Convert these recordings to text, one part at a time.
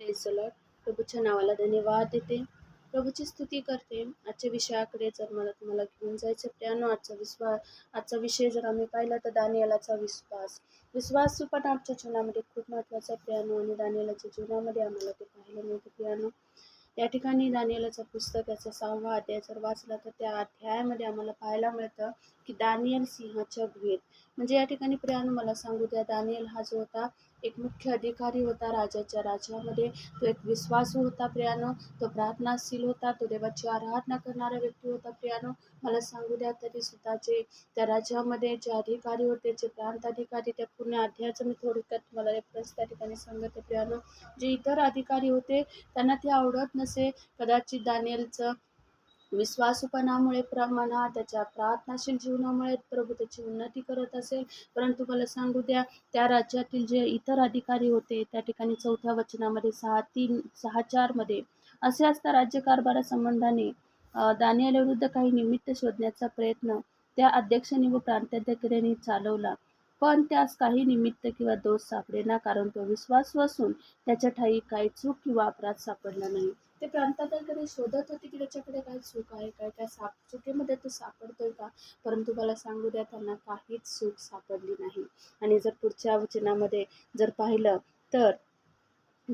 Praise प्रभूच्या नावाला धन्यवाद देते. प्रभूची स्तुती करते. आजच्या विषयाकडे जर मला तुम्हाला घेऊन जायचं त्यानं आजचा विश्वास आजचा विषय जर आम्ही पाहिला तर दानियालाचा विश्वास. विश्वास पण आमच्या जीवनामध्ये खूप महत्त्वाचा प्रियानो आणि दानियालाच्या जीवनामध्ये आम्हाला ते पाहायला मिळतं. प्रियानो या ठिकाणी दानियालाचं पुस्तक याचा सहावा अध्याय जर वाचला तर त्या अध्यायामध्ये आम्हाला पाहायला मिळतं की दानियल सिंहाच्या गुहेत म्हणजे या ठिकाणी प्रियानो मला सांगू द्या दानियल हा जो होता एक मुख्य अधिकारी होता राजाच्या राज्यामध्ये तो एक विश्वासू होता प्रियानो. तो प्रार्थनाशील होता तो देवाची आराधना करणारा व्यक्ती होता प्रियानो. मला सांगू द्या तरी सुद्धा जे त्या राज्यामध्ये जे अधिकारी होते जे प्रांत अधिकारी त्या पूर्ण अध्यायाचं मी थोडक्यात तुम्हाला रेफरन्स त्या ठिकाणी सांगते प्रियानो. जे इतर अधिकारी होते त्यांना ते आवडत नसे. कदाचित दानियलचं विश्वासूपणामुळे प्रमाणात त्याच्या प्रार्थनाशील जीवनामुळे प्रभू त्याची उन्नती करत असेल. परंतु मला सांगू द्या त्या राज्यातील जे इतर अधिकारी होते त्या ठिकाणी चौथ्या वचनामध्ये सहा तीन सहा चारमध्ये असे असता राज्यकारभारासंबंधाने विरुद्ध काही निमित्त शोधण्याचा प्रयत्न त्या अध्यक्षांनी व प्रांताध्यक्षांनी चालवला. पण त्यास काही निमित्त किंवा दोष सापडेना कारण तो विश्वासू असून त्याच्या ठाई काही चूक किंवा अपराध सापडला नाही. ते प्रांताधिकारी शोधत होते की त्याच्याकडे काय चूक आहे काय काय साप चुकीमध्ये तो सापडतोय का? परंतु मला सांगू द्या त्यांना काहीच चूक सापडली नाही. आणि जर पुढच्या वचनामध्ये जर पाहिलं तर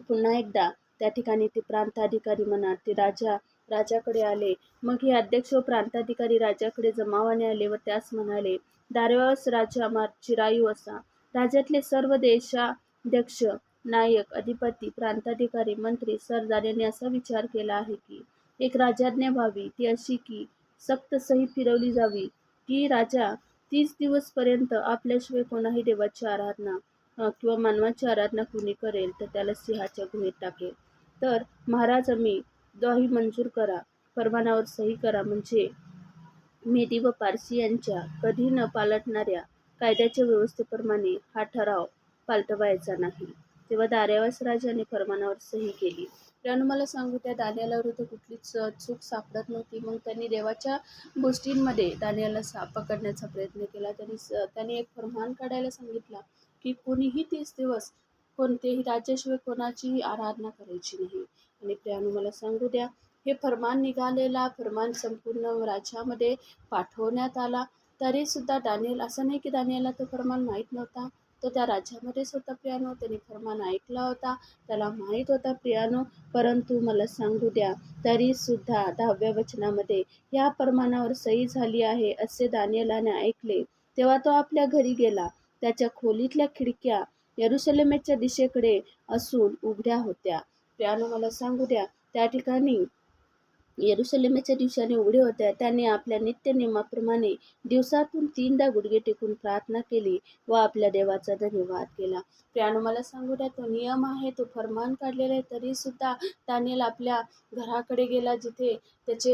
पुन्हा एकदा त्या ठिकाणी ते प्रांताधिकारी म्हणा ते राजा राजाकडे आले. मग हे अध्यक्ष व प्रांताधिकारी राजाकडे जमावाने आले व त्यास म्हणाले दार्यास राजा चिरायू असा राज्यातले सर्व देशाध्यक्ष नायक अधिपती प्रांताधिकारी मंत्री सरदार यांनी असा विचार केला आहे की एक राजाज्ञा व्हावी. ती अशी की सक्त सही फिरवली जावी. की राजा तीस दिवसपर्यंत आपल्याशिवाय कोणाही देवाची आराधना किंवा मानवाची आराधना कुणी करेल तर त्याला सिंहाच्या गुहेत टाकेल. तर महाराज मी दही मंजूर करा. परवानावर सही करा. म्हणजे मेदी व पारसी यांच्या कधी न पालटणाऱ्या कायद्याच्या व्यवस्थेप्रमाणे हा ठराव पालटवायचा नाही. तेव्हा दार्यावास राजाने फरमानावर सही केली. त्यानं मला सांगू त्या दानियाला विरुद्ध कुठलीच चूक सापडत नव्हती. मग त्यांनी देवाच्या गोष्टींमध्ये दानियाला सा पकडण्याचा प्रयत्न केला. त्यांनी त्यांनी एक फरमान काढायला सांगितला की कोणीही तीस दिवस कोणतेही राज्याशिवाय कोणाचीही आराधना करायची नाही. आणि प्रियानो मला सांगू द्या हे फरमान निघालेला फरमान संपूर्ण राज्यामध्ये पाठवण्यात आला तरीसुद्धा दानियल असं नाही की दानियाला तो फरमान माहीत नव्हता. तो त्या राज्यामध्येच होता प्रियानो त्याने फरमान ऐकला होता. त्याला माहीत होता प्रियानो परंतु मला सांगू द्या तरीसुद्धा दहाव्या वचनामध्ये या फरमानावर सही झाली आहे असे दानियलाने ऐकले. तेव्हा तो आपल्या घरी गेला. त्याच्या खोलीतल्या खिडक्या यरुसलेमेच्या दिशेकडे असून उघड्या होत्या. प्रियानो मला सांगू द्या त्या ठिकाणी येरुसलेमेच्या दिवसाने उघडे होत्या त्याने आपल्या नित्य नियमाप्रमाणे दिवसातून तीनदा गुडघे टेकून प्रार्थना केली व आपल्या देवाचा धन्यवाद केला. प्रियानो मला सांगू द्या तो नियम आहे तो फरमान काढलेला आहे तरीसुद्धा दानियल आपल्या घराकडे गेला जिथे त्याचे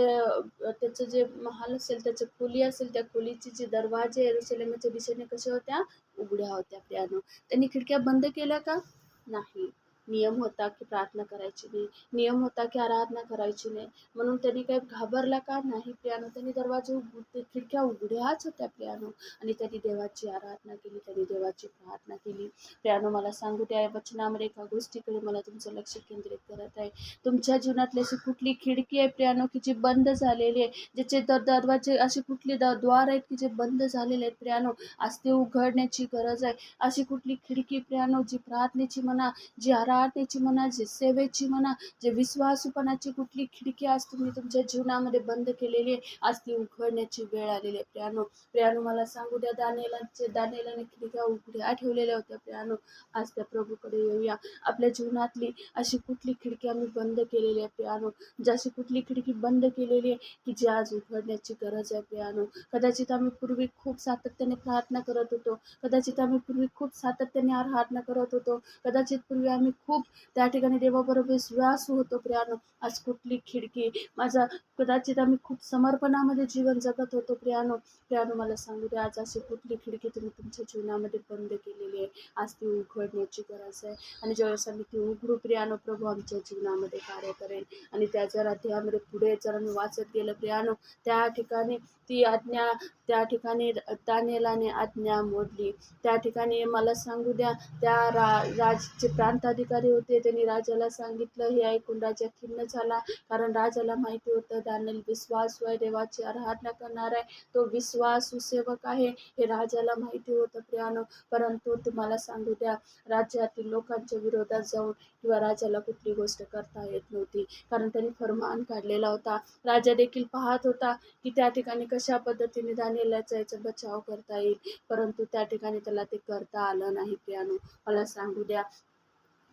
त्याचं जे महाल असेल त्याचं खोली असेल त्या खोलीचे जे दरवाजे येरुसलेमेच्या दिशेने कशा होत्या? उघड्या होत्या प्रियानो. त्यांनी खिडक्या बंद केल्या का? नाही. नियम होता की प्रार्थना करायची नाही. नियम होता की आराधना करायची नाही. म्हणून त्यांनी काही घाबरला का नाही प्रियानो त्यांनी दरवाजे उघडते खिडक्या उघड्याच होत्या प्रियानो आणि त्यांनी देवाची आराधना केली त्यांनी देवाची प्रार्थना केली. प्रियानो मला सांगू त्या वचनामध्ये एका गोष्टीकडे मला तुमचं लक्ष केंद्रित करत आहे. तुमच्या जीवनातली अशी कुठली खिडकी आहे प्रियानो की जी बंद झालेली आहे? ज्याचे दर दरवाजे अशी कुठली द द्वार आहेत की जे बंद झालेले आहेत प्रियानो आज ते उघडण्याची गरज आहे. अशी कुठली खिडकी प्रियानो जी प्रार्थनेची म्हणा जी आरा प्रार्थनेची म्हणा जे सेवेची म्हणा जे विश्वासूपणाची कुठली खिडकी आज तुम्ही तुमच्या जीवनामध्ये बंद केलेली आहे आज ती उघडण्याची वेळ आलेली आहे. प्रियानो प्रियानो मला सांगू द्या दानेलांचे दानेलाने खिडक्या उघड्या ठेवलेल्या होत्या. प्रियानो आज त्या प्रभूकडे येऊया. आपल्या जीवनातली अशी कुठली खिडकी आम्ही बंद केलेली आहे प्रियानो. जशी कुठली खिडकी बंद केलेली आहे की जी आज उघडण्याची गरज आहे प्रियानो. कदाचित आम्ही पूर्वी खूप सातत्याने प्रार्थना करत होतो. कदाचित आम्ही पूर्वी खूप सातत्याने आराधना करत होतो. कदाचित पूर्वी आम्ही खूप त्या ठिकाणी देवाबरोबर व्यास होतो प्रियानो. आज कुठली खिडकी? माझा कदाचित आम्ही खूप समर्पणामध्ये जीवन जगत होतो प्रियानो. प्रियानो मला सांगू द्या आज अशी कुठली खिडकी तुम्ही तुमच्या जीवनामध्ये बंद केलेली आहे? आज ती उघडण्याची गरज आहे. आणि ज्यावेळेस आम्ही ती उघडू प्रियानो प्रभू आमच्या जीवनामध्ये कार्य करेन आणि त्या जर अध्यायामध्ये पुढे जर आम्ही वाचत गेलं प्रियानो त्या ठिकाणी ती आज्ञा त्या ठिकाणी दानेलाने आज्ञा मोडली. त्या ठिकाणी मला सांगू द्या त्या रा राजचे प्रांताधिकारी अधिकारी होते. त्यांनी राजाला सांगितलं हे ऐकून राजा खिन्न झाला. कारण राजाला माहिती होतं दानियल विश्वास व देवाची आराधना करणार आहे. तो विश्वास सुसेवक आहे. हे राजाला माहिती होतं प्रियानो. परंतु तुम्हाला सांगू द्या राज्यातील लोकांच्या विरोधात जाऊन किंवा राजाला कुठली गोष्ट करता येत नव्हती. कारण त्यांनी फरमान काढलेला होता. राजा देखील पाहत होता की त्या ठिकाणी कशा पद्धतीने दानियलाचा याचा बचाव करता येईल. परंतु त्या ठिकाणी त्याला ते करता आलं नाही प्रियानो. मला सांगू द्या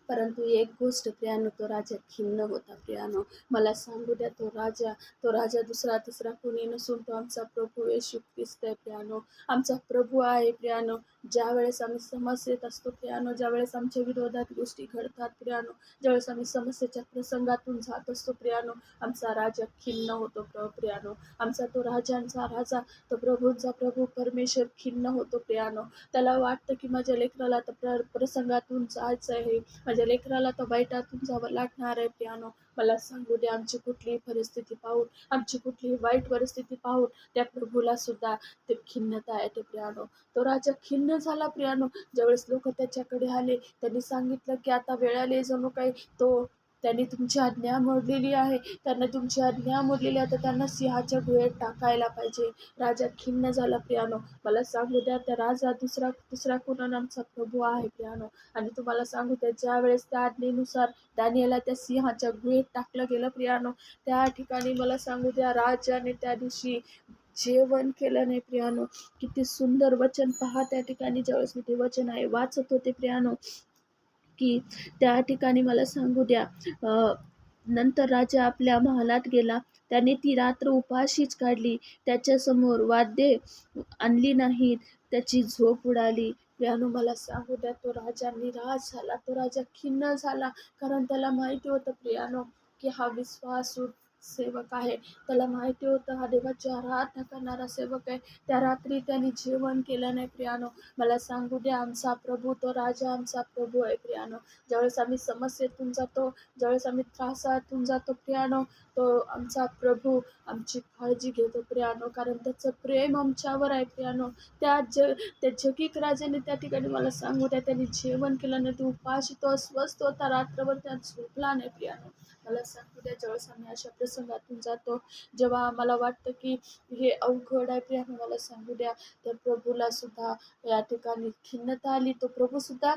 परंतु एक गोष्ट प्रियानो तो राजा खिन्न होता. प्रियानो मला सांगू द्या तो राजा तो राजा दुसरा तिसरा कोणी नसून तो आमचा प्रभू येशू ख्रिस्त आहे प्रियानो. आमचा प्रभू आहे प्रियानो. ज्या वेळेस आम्ही समस्येत असतो प्रियानो ज्यावेळेस आमच्या विरोधात गोष्टी घडतात प्रियानो ज्यावेळेस आम्ही समस्येच्या प्रसंगातून जात असतो प्रियानो आमचा राजा खिन्न होतो प्र प्रियानो. आमचा तो राजांचा राजा तो प्रभूंचा प्रभू परमेश्वर खिन्न होतो प्रियानो. त्याला वाटतं की माझ्या लेकराला तर प्र प्रसंगातून जायचं आहे माझ्या लेकराला तर वाईटातून जावं लागणार आहे प्रियानो. मला सांगू दे आमची कुठलीही परिस्थिती पाहून आमची कुठलीही वाईट परिस्थिती पाहून त्या प्रभूला सुद्धा ते खिन्नता येते प्रियानो. तो राजा खिन्न झाला प्रियानो. ज्यावेळेस लोक त्याच्याकडे आले त्यांनी सांगितलं की आता वेळ आली जणू काही. तो त्यांनी तुमची आज्ञा मोडलेली आहे. त्यांना तुमची आज्ञा मोडलेली आहे. तर त्यांना सिंहाच्या गुहेत टाकायला पाहिजे. राजा खिन्न झाला प्रियानो. मला सांगू द्या त्या राजा दुसरा दुसरा कोणा आमचा प्रभू आहे प्रियानो? आणि तुम्हाला सांगू द्या ज्या वेळेस त्या आज्ञेनुसार दानियाला त्या सिंहाच्या गुहेत टाकलं गेलं प्रियानो त्या ठिकाणी मला सांगू द्या राजाने त्या दिवशी जेवण केलं नाही प्रियानो. किती सुंदर वचन. पहा त्या ठिकाणी ज्यावेळेस मी ते वचन आहे वाचत होते प्रियानो. की त्या ठिकाणी मला सांगू द्या. नंतर राजा आपल्या महालात गेला. त्याने ती रात्र उपाशीच काढली. त्याच्यासमोर वाद्ये आणली नाहीत. त्याची झोप उडाली. प्रियानो मला सांगू द्या तो राजा निराश झाला. तो राजा खिन्न झाला. कारण त्याला माहिती होतं प्रियानो की हा विश्वास सेवक आहे. त्याला माहिती होतं हा देवाची आराधना करणारा सेवक आहे. त्या रात्री त्याने जेवण केलं नाही प्रियानो. मला सांगू द्या आमचा प्रभू तो राजा आमचा प्रभू आहे प्रियानो. ज्यावेळेस आम्ही समस्येतून जातो ज्यावेळेस आम्ही त्रासातून जातो प्रियानो तो आमचा प्रभू आमची काळजी घेतो प्रियानो. कारण त्याचं प्रेम आमच्यावर आहे प्रियानो. त्या ज त्या जगिक राजाने त्या ठिकाणी मला सांगू द्या त्यांनी जेवण केलं नाही तो उपाशी तो अस्वस्थ होता. रात्रभर त्यात झोपला नाही प्रियानो. मला सांगू द्या ज्यावेळेस आम्ही अशा प्रसंगातून जातो. जेव्हा आम्हाला वाटतं की हे अवघड आहे प्रियानो मला सांगू द्या त्या प्रभूला सुद्धा या ठिकाणी खिन्नता आली. तो प्रभू सुद्धा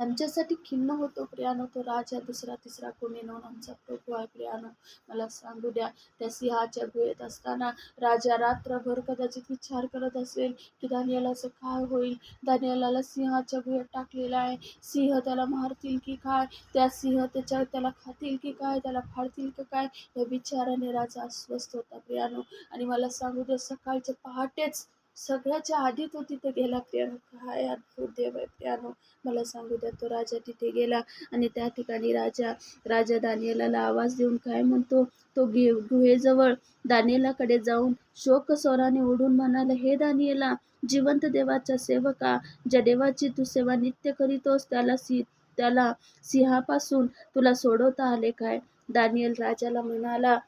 आमच्यासाठी खिन्न होतो प्रियानो. तो राजा दुसरा तिसरा कोणी नव्हून आमचा प्रभू आहे प्रियानो. मला सांगू द्या त्या सिंहाच्या गुहेत असताना राजा रात्रभर कदाचित विचार करत असेल की दानियालाचं काय होईल? दानियाला सिंहाच्या गुहेत टाकलेला आहे. सिंह त्याला मारतील की काय? त्या सिंह त्याच्या त्याला खातील की काय? त्याला फाडतील की काय? या विचाराने राजा अस्वस्थ होता प्रियानो. आणि मला सांगू द्या सकाळच्या पहाटेच सगळ्याच्या आधी तो तिथे गेला प्रियानो काय अद्भुत देव आहे प्रियानो. मला सांगू द्या तो राजा तिथे गेला आणि त्या ठिकाणी राजा राजा दानियलाला आवाज देऊन काय म्हणतो? तो गे गुहेजवळ दानियलाकडे जाऊन शोक स्वराने ओढून म्हणाला हे दानियला जिवंत देवाच्या सेवका ज्या देवाची तू सेवा नित्य करीतोस त्याला सी त्याला सिंहापासून तुला सोडवता आले काय? दानियल राजाला म्हणाला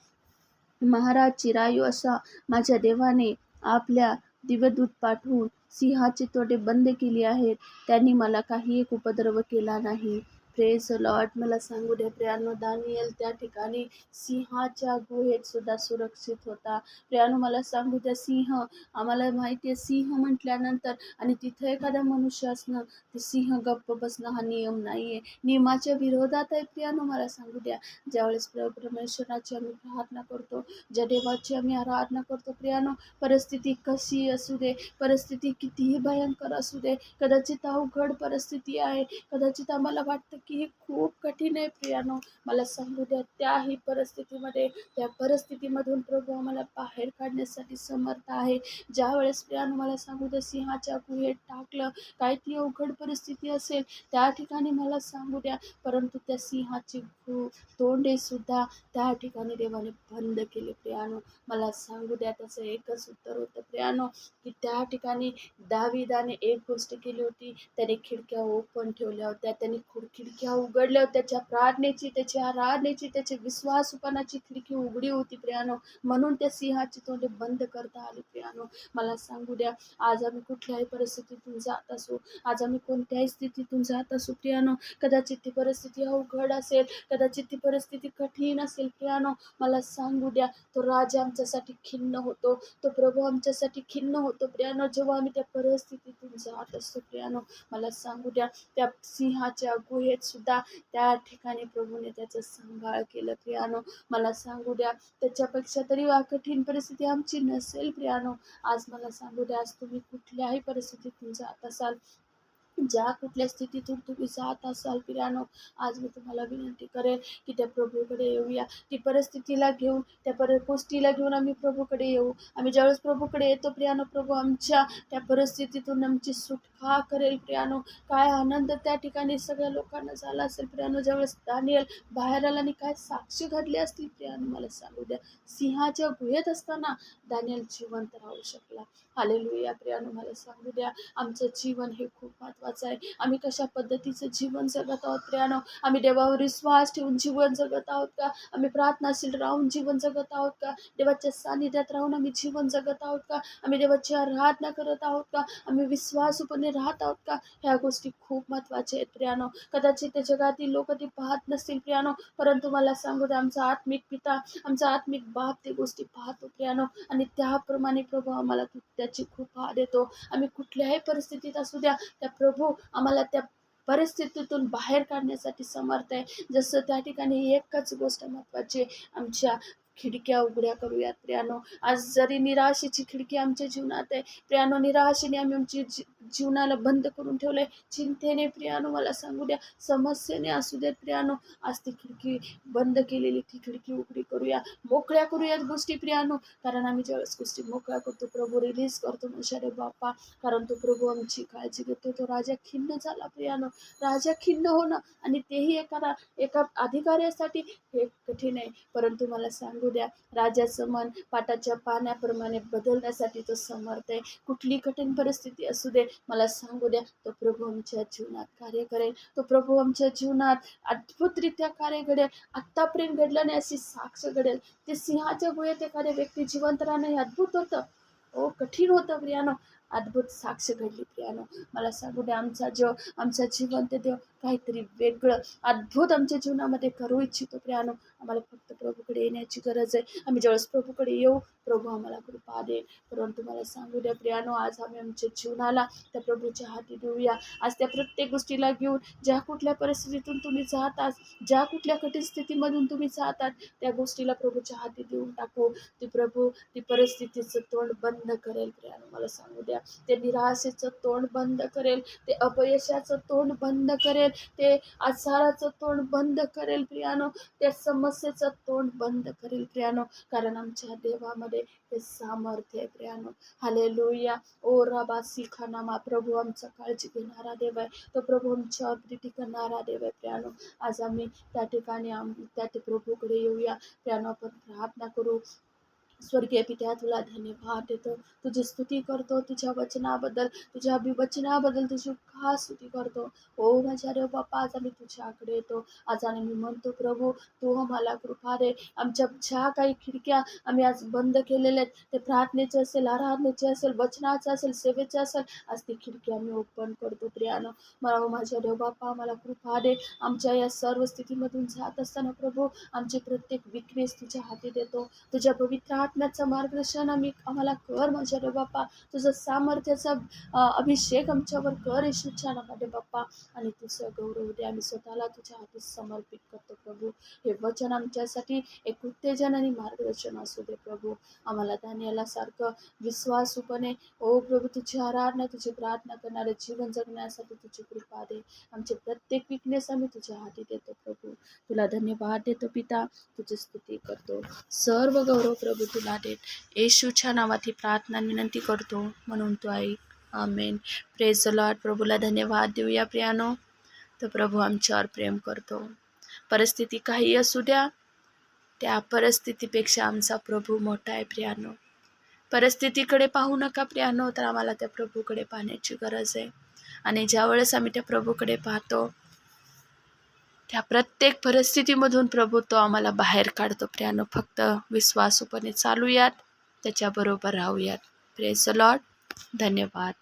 महाराज चिरायू असा माझ्या देवाने आपल्या दिव्यदूत पाठवून सिंहाचे तोडे बंद केली आहेत. त्यांनी मला काही एक उपद्रव केला नाही. प्रेस लॉट मला सांगू द्या. प्रियानो दानियल त्या ठिकाणी सिंहाच्या गुहेत सुद्धा सुरक्षित होता. प्रियानो मला सांगू द्या सिंह आम्हाला माहिती आहे सिंह म्हटल्यानंतर आणि तिथं एखादा मनुष्य असणं ते सिंह गप्प बसणं हा नियम नाही आहे नियमाच्या विरोधात आहे प्रियानो मला सांगू द्या. ज्यावेळेस परमेश्वराची आम्ही प्रार्थना करतो ज्या देवाची आम्ही आराधना करतो प्रियानो परिस्थिती कशी असू दे परिस्थिती कितीही भयंकर असू दे कदाचित अवघड परिस्थिती आहे कदाचित आम्हाला वाटतं की हे खूप कठीण आहे प्रियानो. मला सांगू द्या त्याही परिस्थितीमध्ये त्या परिस्थितीमधून प्रभू आम्हाला बाहेर काढण्यासाठी समर्थ आहे. ज्या वेळेस प्रियानो मला सांगू द्या सिंहाच्या गुहेत टाकलं काय ती अवघड परिस्थिती असेल त्या ठिकाणी मला सांगू द्या. परंतु त्या सिंहाची गु तोंडे सुद्धा त्या ठिकाणी देवाने बंद केले प्रियानो. मला सांगू द्या त्याचं एकच उत्तर होतं प्रियानो की त्या ठिकाणी दाविदाने एक गोष्ट केली होती त्याने खिडक्या ओपन ठेवल्या होत्या त्याने खुडखिड खिडक्या उघडल्या त्याच्या प्रार्थनेची त्याच्या आराधनेची त्याची विश्वासपणाची खिडकी उघडी होती प्रियानो. म्हणून त्या सिंहाची तोंडे बंद करता आली प्रियानो. मला सांगू द्या आज आम्ही कुठल्याही परिस्थितीतून जात असू आज आम्ही कोणत्याही स्थितीतून जात असू प्रियानो. कदाचित ती परिस्थिती अवघड असेल कदाचित ती परिस्थिती कठीण असेल प्रियानो. मला सांगू द्या तो राजा आमच्यासाठी खिन्न होतो तो प्रभू आमच्यासाठी खिन्न होतो प्रियानो. जेव्हा आम्ही त्या परिस्थितीतून जात असतो प्रियानो मला सांगू द्या त्या सिंहाच्या गुहेत सुद्धा. त्या ठिकाणी प्रभूने त्याचं सांभाळ केलं. प्रियानो मला सांगू द्या त्याच्यापेक्षा तरी कठीण परिस्थिती आमची नसेल प्रियानो. आज मला सांगू द्या आज तुम्ही कुठल्याही परिस्थितीतून जात असाल ज्या कुठल्या स्थितीतून तुम्ही जात असाल पिरानो आज मी तुम्हाला विनंती करेल की त्या प्रभूकडे येऊया. ती परिस्थितीला घेऊन त्या पर गोष्टीला घेऊन आम्ही प्रभूकडे येऊ. आम्ही ज्यावेळेस प्रभूकडे येतो प्रियानो प्रभू आमच्या त्या परिस्थितीतून आमची सुटका करेल प्रियानो काय आनंद त्या ठिकाणी सगळ्या लोकांना झाला असेल प्रियानो ज्यावेळेस दानियल बाहेर आला आणि काय साक्षी घडली असतील प्रियानो मला सांगू द्या. सिंहाच्या गुहेत असताना दानियल जिवंत राहू शकला. आलेलुया प्रियानो मला सांगू द्या. आमचं जीवन हे खूप महत्त्वाचं आहे. आम्ही कशा पद्धतीचं जीवन जगत आहोत प्रियानो? आम्ही देवावर विश्वास ठेवून जीवन जगत आहोत का? आम्ही प्रार्थनाशील राहून जीवन जगत आहोत का? देवाच्या सानिध्यात राहून आम्ही जीवन जगत आहोत का? आम्ही देवाची आराधना करत आहोत का? आम्ही विश्वासूपणे राहत आहोत का? ह्या गोष्टी खूप महत्त्वाच्या आहेत प्रियानो. कदाचित त्या जगातील लोक ती पाहत नसतील प्रियानो परंतु मला सांगू द्या आमचा आत्मिक पिता आमचा आत्मिक बाप ते गोष्टी पाहतो प्रियानो. आणि त्याप्रमाणे प्रभू आम्हाला त्याची खूप हा देतो. आम्ही कुठल्याही परिस्थितीत असू द्या त्या प्रभू हो, आम्हाला त्या परिस्थितीतून बाहेर काढण्यासाठी समर्थ आहे. जसं त्या ठिकाणी एकच गोष्ट महत्त्वाची आमच्या खिडक्या उघड्या करूयात प्रियानो. आज जरी निराशेची खिडकी आमच्या जीवनात आहे प्रियानो निराशेने आम्ही आमची जी जीवनाला बंद करून ठेवलं आहे चिंतेने प्रियानो मला सांगू द्या समस्येने असू देत प्रियानो. आज ती खिडकी बंद केलेली ती खिडकी उघडी करूया मोकळ्या करूयात गोष्टी प्रियानो. कारण आम्ही ज्यावेळेस गोष्टी मोकळ्या करतो प्रभू रिलीज करतो रे बाप्पा. कारण तो प्रभू आमची काळजी घेतो तो राजा खिन्न झाला प्रियानो. राजा खिन्न होणं आणि तेही एका एका अधिकाऱ्यासाठी हे कठीण आहे. परंतु मला सांगू द्या राजाचं मन पाटाच्या पाण्याप्रमाणे बदलण्यासाठी तो समर्थ आहे. कुठली कठीण परिस्थिती असू दे मला सांगू द्या तो प्रभू आमच्या जीवनात कार्य करेल. तो प्रभू आमच्या जीवनात अद्भुतरित्या कार्य घडेल. आत्तापर्यंत घडलं नाही अशी साक्ष घडेल. ते सिंहाच्या गुहेत एखाद्या व्यक्ती जिवंत राहणं हे अद्भुत होतं. ओ कठीण होतं प्रियानो. अद्भुत साक्ष घडली प्रियानो. मला सांगू द्या आमचा जो आमचा जीवन ते देव काहीतरी वेगळं अद्भुत आमच्या जीवनामध्ये करू इच्छितो प्रियानो आम्हाला फक्त प्रभूकडे येण्याची गरज आहे. आम्ही ज्यावेळेस प्रभूकडे येऊ प्रभू आम्हाला कृपा दे. परंतु मला सांगू द्या प्रियानो आज आम्ही आमच्या जीवनाला त्या प्रभूच्या हाती देऊया. आज त्या प्रत्येक गोष्टीला घेऊन ज्या कुठल्या परिस्थितीतून तुम्ही जातात ज्या कुठल्या कठीण स्थितीमधून तुम्ही जातात त्या गोष्टीला प्रभूच्या हाती देऊन टाकू. ती प्रभू ती परिस्थितीचं तोंड बंद करेल प्रियानो मला सांगू द्या. ते निराशेचं तोंड बंद करेल. ते अपयशाचं तोंड बंद करेल. ते आजाराचं तोंड बंद करेल प्रियानो. त्या समस्येचं तोंड बंद करेल प्रियानो. कारण आमच्या देवामध्ये ते सामर्थ्य आहे प्रियानो. हाले लोया ओ रबा सिखानामा प्रभू आमचा काळजी घेणारा देव आहे. तो प्रभू आमच्यावर प्रीती करणारा देव आहे प्रियानो. आज आम्ही त्या ठिकाणी आम त्या प्रभूकडे येऊया. प्रियानो आपण प्रार्थना करू. स्वर्गीय पित्या तुला धन्यवाद देतो. तुझी स्तुती करतो तुझ्या वचनाबद्दल तुझ्या अभिवचनाबद्दल तुझी खास स्तुती करतो. ओ माझ्या रे बाप्पा आज आम्ही तुझ्याकडे येतो. आज आणि मी म्हणतो प्रभू तू आम्हाला कृपा दे. आमच्या ज्या काही खिडक्या आम्ही आज बंद केलेल्या आहेत ते प्रार्थनेचे असेल आराधनेचे असेल वचनाचं असेल सेवेचे असेल आज ती खिडकी आम्ही ओपन करतो प्रियानं. मला माझ्या देव बाप्पा आम्हाला कृपा दे. आमच्या या सर्व स्थितीमधून जात असताना प्रभू आमची प्रत्येक विकनेस तुझ्या हाती देतो. तुझ्या पवित्र आत्म्याचं मार्गदर्शन आम्ही आम्हाला कर माझ्या रे बाप्पा. तुझं सामर्थ्याचा अभिषेक आमच्यावर कर येशूच्या नावाने बाप्पा. आणि तुझं गौरव दे आम्ही स्वतःला तुझ्या हाती समर्पित करतो प्रभू. हे वचन आमच्यासाठी एक उत्तेजन आणि मार्गदर्शन असू दे प्रभू. आम्हाला धान्याला सारखं विश्वासूपणे ओ प्रभू तुझी आराधना तुझी प्रार्थना करणारे जीवन जगण्यासाठी तुझी कृपा दे. आमचे प्रत्येक विकनेस आम्ही तुझ्या हाती देतो प्रभू. तुला धन्यवाद देतो पिता. तुझी स्तुती करतो. सर्व गौरव प्रभू तुला देत. येशूच्या नावात ही प्रार्थना विनंती करतो. म्हणून तू ऐक आमेन प्रेज लॉर्ड प्रभूला धन्यवाद देऊया प्रियानो. तर प्रभू आमच्यावर प्रेम करतो. परिस्थिती काही असू द्या त्या परिस्थितीपेक्षा आमचा प्रभू मोठा आहे प्रियानो. परिस्थितीकडे पाहू नका प्रियानो तर आम्हाला त्या प्रभूकडे पाहण्याची गरज आहे. आणि ज्यावेळेस आम्ही त्या प्रभूकडे पाहतो त्या प्रत्येक परिस्थितीमधून प्रभू तो आम्हाला बाहेर काढतो. प्रियानो फक्त विश्वासूपणे चालूयात त्याच्याबरोबर राहूयात. प्रेस लॉट धन्यवाद.